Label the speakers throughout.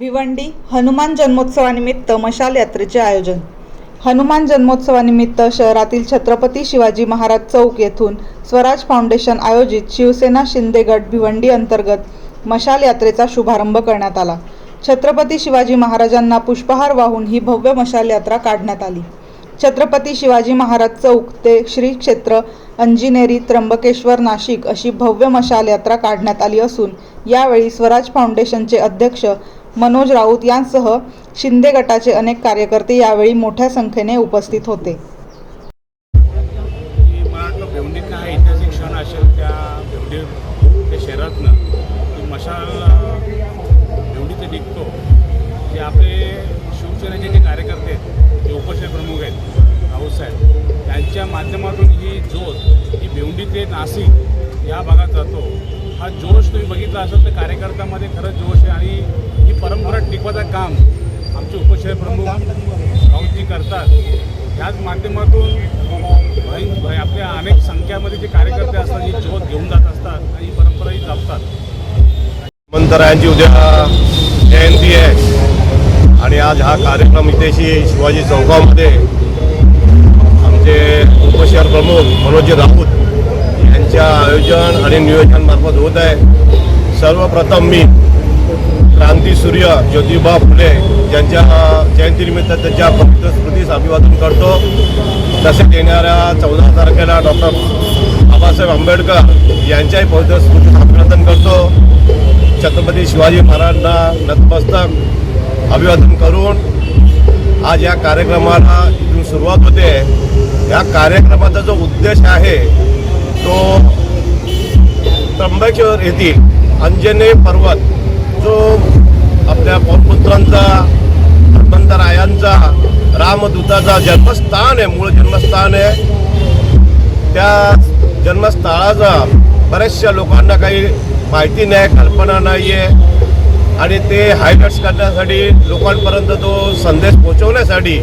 Speaker 1: भिवंडी हनुमान जन्मोत्सवानिमित्त मशाल यात्रेचे आयोजन. हनुमान जन्मोत्सवानिमित्त शहरातील छत्रपती शिवाजी महाराज चौक येथून स्वराज फाउंडेशन आयोजित शिवसेना शिंदेगड भिवंडी अंतर्गत मशाल यात्रेचा शुभारंभ करण्यात आला. छत्रपती शिवाजी महाराजांना पुष्पहार वाहून ही भव्य मशाल यात्रा काढण्यात आली. छत्रपती शिवाजी महाराज चौक ते श्री क्षेत्र अंजिनेरी त्र्यंबकेश्वर नाशिक अशी भव्य मशाल यात्रा काढण्यात आली असून यावेळी स्वराज फाउंडेशनचे अध्यक्ष मनोज राऊत यांसह शिंदे गटाचे अनेक कार्यकर्ते यावेळी मोठ्या संख्येने उपस्थित होते.
Speaker 2: की मला क्षण असेल त्या भेवंडी त्या शहरातनं की मशाल निघतो जे आपले शिवसेनेचे जे कार्यकर्ते आहेत जे उपोषण प्रमुख आहेत राऊतसाहेब त्यांच्या माध्यमातून ही ज्योत ही भेवंडी ते नाशिक या भागात जातो. हा जोश तुम्ही बघितला असेल तर कार्यकर्त्यामध्ये खरंच जोश आहे आणि परंपरा टिकवायचं काम. आमचे उपशहर प्रमुख राऊतजी करतात. ह्याच माध्यमातून भाई- भाई आपल्या अनेक संख्यामध्ये जे कार्यकर्ते असतात ही शोध घेऊन जात असतात आणि ही परंपरा जपतात.
Speaker 3: हनुमंतरायांची उद्या जयंती आहे आणि आज हा कार्यक्रम इथेशी शिवाजी चौकामध्ये आमचे उपशहर प्रमुख मनोजी राऊत यांच्या आयोजन आणि नियोजनामार्फत होत आहे. सर्वप्रथम मी क्रांतीसूर्य ज्योतिबा फुले यांच्या जयंतीनिमित्त त्यांच्या पवित्र स्मृतीस अभिवादन करतो. तसेच येणाऱ्या चौदा तारखेला डॉक्टर बाबासाहेब आंबेडकर यांच्याही पवित्र स्मृतीस अभिवादन करतो. छत्रपती शिवाजी महाराजांना नतमस्तक अभिवादन करून आज या कार्यक्रमाला इथून सुरुवात होते. या कार्यक्रमाचा जो उद्देश आहे तो त्र्यंबकेश्वर येथील अंजनेय पर्वत जो आपल्या पौरपुत्रांचा हनुमंतरायांचा रामदूताचा जन्मस्थान आहे मूळ जन्मस्थान आहे. त्या जन्मस्थळाचा बऱ्याचशा लोकांना काही माहिती नाही कल्पना नाही आहे आणि ते हायलाइट्स करण्यासाठी लोकांपर्यंत तो संदेश पोहोचवण्यासाठी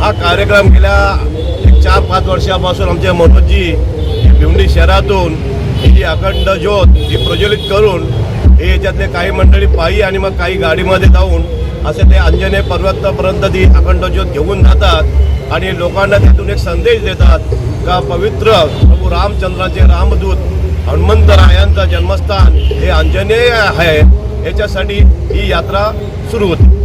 Speaker 3: हा कार्यक्रम गेल्या एक चार पाच वर्षापासून आमचे मनोजजी भिवंडी शहरातून ही अखंड ज्योत ही प्रज्वलित करून हे याच्यातले काही मंडळी पायी आणि मग काही गाडीमध्ये जाऊन असे ते अंजनेय पर्वतापर्यंत ती अखंड ज्योत घेऊन जातात आणि लोकांना तिथून एक संदेश देतात का पवित्र प्रभू रामचंद्राचे रामदूत हनुमंतरायांचं जन्मस्थान हे अंजनेय आहे. याच्यासाठी ही यात्रा सुरू होती.